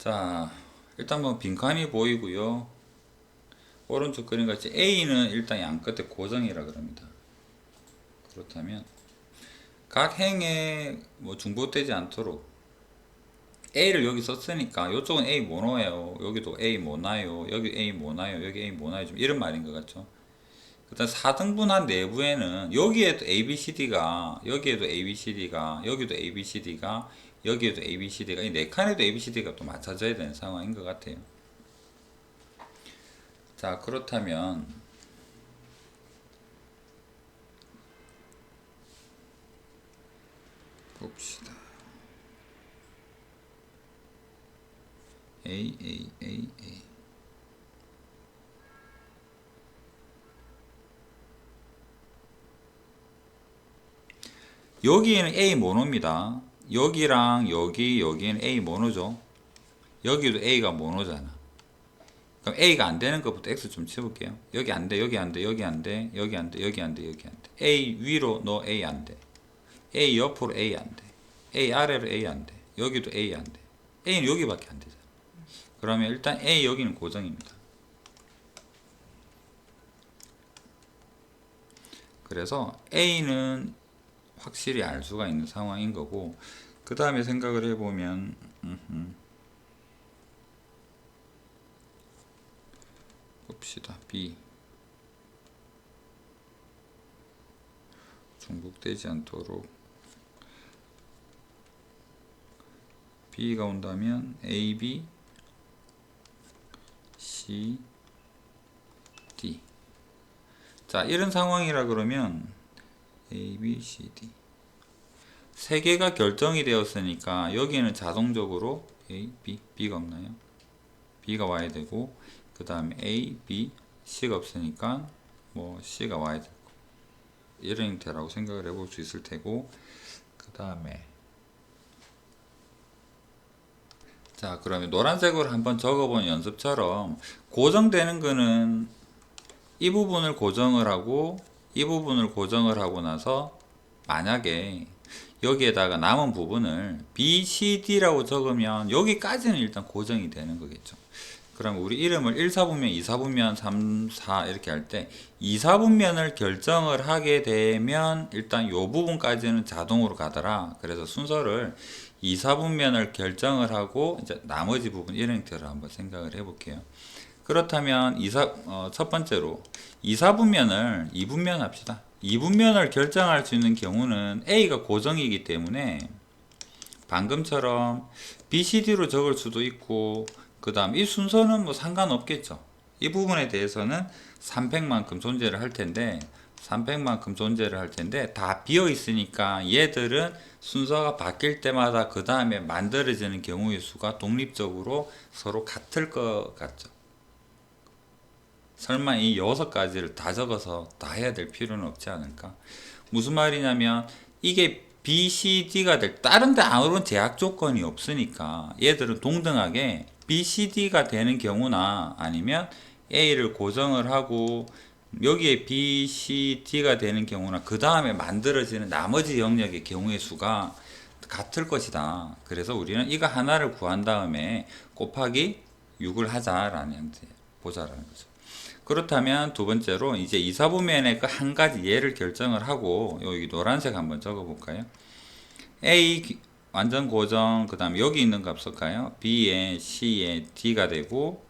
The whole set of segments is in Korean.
자, 일단 뭐 빈칸이 보이고요. 오른쪽 그림 같이 A는 일단 양 끝에 고정이라 그럽니다. 그렇다면 각 행에 뭐 중복되지 않도록 A를 여기 썼으니까 이쪽은 A 모노예요. 여기도 A 모나요. 여기 A 모나요. 여기 A 모나요. 좀 이런 말인 것 같죠. 일단 4등분한 내부에는 여기에도 ABCD가 여기에도 ABCD가 여기도 ABCD가 여기에도 ABCD가 이 네 칸에도 ABCD가 또 맞춰져야 되는 상황인 것 같아요. 자 그렇다면 봅시다. A A A A 여기에는 A 모노입니다. 여기랑 여기 여기는 A 모노죠. 여기도 A가 모노잖아. 그럼 A가 안 되는 것부터 X 좀 치볼게요. 여기 안 돼, 여기 안 돼, 여기 안 돼, 여기 안 돼, 여기 안 돼, 여기 안 돼. A 위로 너 A 안 돼. A 옆으로 A 안 돼. A 아래로 A 안 돼. 여기도 A 안 돼. A는 여기밖에 안 되잖아. 그러면 일단 A 여기는 고정입니다. 그래서 A는 확실히 알 수가 있는 상황인 거고 그 다음에 생각을 해보면 음흠. 봅시다. B. 중복되지 않도록. B가 온다면 AB C D. 자 이런 상황이라 그러면 A, B, C, D 세 개가 결정이 되었으니까 여기는 자동적으로 A, B, B가 없나요? B가 와야 되고 그 다음에 A, B, C가 없으니까 뭐 C가 와야 되고 이런 형태라고 생각을 해볼 수 있을 테고 그 다음에 자 그러면 노란색으로 한번 적어본 연습처럼 고정되는 거는 이 부분을 고정을 하고 이 부분을 고정을 하고 나서 만약에 여기에다가 남은 부분을 B, C, D라고 적으면 여기까지는 일단 고정이 되는 거겠죠. 그럼 우리 이름을 1, 4분면, 2, 4분면, 3, 4 이렇게 할 때 2, 4분면을 결정을 하게 되면 일단 요 부분까지는 자동으로 가더라. 그래서 순서를 2, 4분면을 결정을 하고 이제 나머지 부분 이런 형태로 한번 생각을 해볼게요. 그렇다면 2, 4, 어, 첫 번째로 2, 4분면을 2분면 합시다. 2분면을 결정할 수 있는 경우는 A가 고정이기 때문에 방금처럼 BCD로 적을 수도 있고 그 다음 이 순서는 뭐 상관없겠죠. 이 부분에 대해서는 3팩만큼 존재를 할 텐데 3팩만큼 존재를 할 텐데 다 비어 있으니까 얘들은 순서가 바뀔 때마다 그 다음에 만들어지는 경우의 수가 독립적으로 서로 같을 것 같죠. 설마 이 여섯 가지를 다 적어서 다 해야 될 필요는 없지 않을까? 무슨 말이냐면 이게 B, C, D가 될 다른 데 아무런 제약 조건이 없으니까 얘들은 동등하게 B, C, D가 되는 경우나 아니면 A를 고정을 하고 여기에 B, C, D가 되는 경우나 그 다음에 만들어지는 나머지 영역의 경우의 수가 같을 것이다. 그래서 우리는 이거 하나를 구한 다음에 곱하기 6을 하자라는 보자라는 거죠. 그렇다면 두 번째로 이제 이사분면의 그 한 가지 예를 결정을 하고 여기 노란색 한번 적어 볼까요? A 기- 완전 고정 그 다음에 여기 있는 값 쓸까요? B에 C에 D가 되고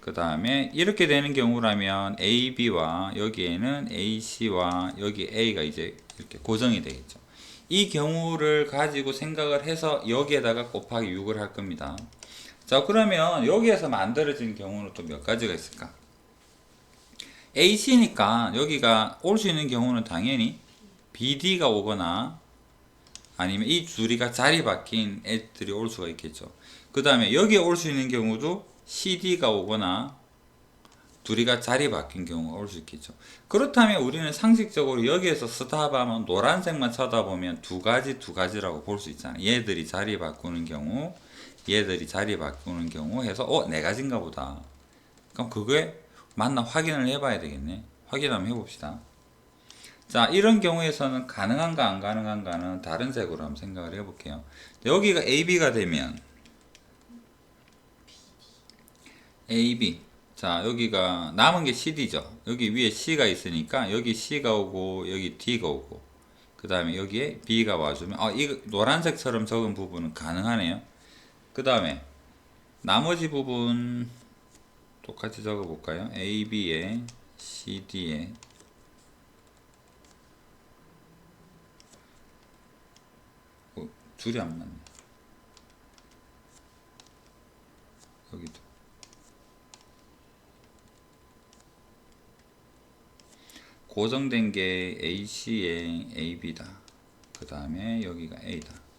그 다음에 이렇게 되는 경우라면 A, B와 여기에는 A, C와 여기 A가 이제 이렇게 고정이 되겠죠. 이 경우를 가지고 생각을 해서 여기에다가 곱하기 6을 할 겁니다. 자 그러면 여기에서 만들어진 경우는 또 몇 가지가 있을까? AC니까 여기가 올 수 있는 경우는 당연히 BD가 오거나 아니면 이 둘이가 자리 바뀐 애들이 올 수가 있겠죠. 그 다음에 여기에 올 수 있는 경우도 CD가 오거나 둘이가 자리 바뀐 경우가 올 수 있겠죠. 그렇다면 우리는 상식적으로 여기에서 스탑하면 노란색만 쳐다보면 두 가지 두 가지라고 볼 수 있잖아요. 얘들이 자리 바꾸는 경우, 얘들이 자리 바꾸는 경우 해서 어, 네 가지인가 보다. 그럼 그게 맞나 확인을 해봐야 되겠네. 확인 한번 해봅시다. 자, 이런 경우에서는 가능한가 안 가능한가는 다른 색으로 한번 생각을 해볼게요. 여기가 AB가 되면 AB. 자, 여기가 남은 게 CD죠. 여기 위에 C가 있으니까 여기 C가 오고 여기 D가 오고 그 다음에 여기에 B가 와주면 아, 이거 노란색처럼 적은 부분은 가능하네요. 그 다음에 나머지 부분 똑같이 적어볼까요? AB에 CD에 어, 줄이 안 맞네. 여기도. 고정된 게 AC에 AB다. 그 다음에 여기가 A다.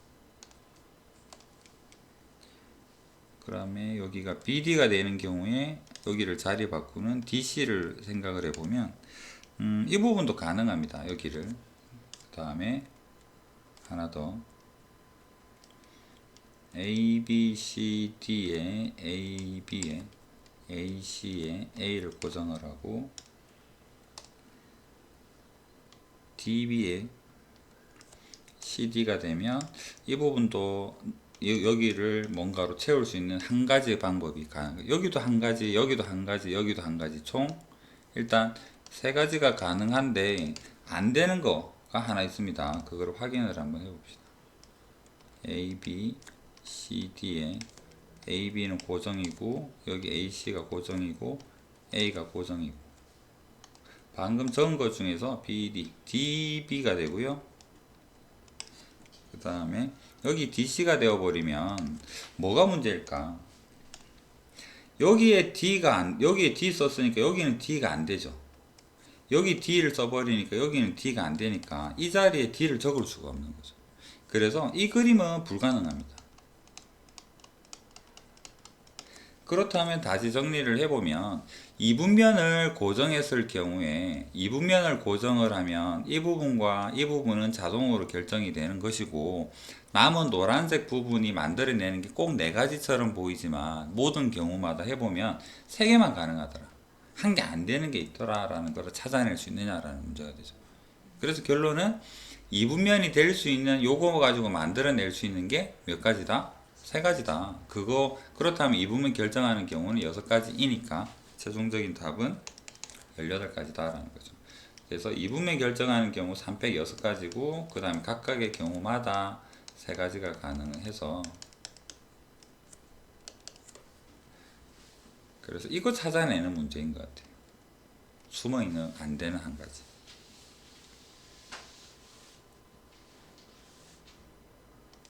그 다음에 여기가 BD가 되는 경우에 여기를 자리 바꾸는 DC를 생각을 해보면 음, 이 부분도 가능합니다. 여기를 그 다음에 하나 더 A, B, C, D에 A, B에 A, C에 A를 고정을 하고 DB에 CD가 되면 이 부분도 여- 여기를 뭔가로 채울 수 있는 한 가지 방법이 가능. 여기도 한 가지, 여기도 한 가지, 여기도 한 가지. 총 일단 세 가지가 가능한데 안 되는 거가 하나 있습니다. 그걸 확인을 한번 해봅시다. A, B, C, D에 A, B는 고정이고 여기 A, C가 고정이고 A가 고정이고 방금 적은 것 중에서 BD, DB가 되고요. 그 다음에 여기 DC가 되어버리면 뭐가 문제일까? 여기에 D가 안, 여기에 D 썼으니까 여기는 D가 안 되죠. 여기 D를 써버리니까 여기는 D가 안 되니까 이 자리에 D를 적을 수가 없는 거죠. 그래서 이 그림은 불가능합니다. 그렇다면 다시 정리를 해보면 이분면을 고정했을 경우에 이분면을 고정을 하면 이 부분과 이 부분은 자동으로 결정이 되는 것이고 남은 노란색 부분이 만들어내는 게 꼭 네 가지처럼 보이지만 모든 경우마다 해보면 세 개만 가능하더라 한 개 안 되는 게 있더라라는 것을 찾아낼 수 있느냐라는 문제가 되죠 그래서 결론은 이분면이 될 수 있는 요거 가지고 만들어낼 수 있는 게 몇 가지다? 세 가지다. 그거 그렇다면 이분면 결정하는 경우는 여섯 가지이니까 최종적인 답은 18가지다라는 거죠. 그래서 이분면 결정하는 경우 3팩 6가지고 그 다음에 각각의 경우마다 세 가지가 가능해서 그래서 이거 찾아내는 문제인 것 같아요. 숨어있는 안 되는 한 가지.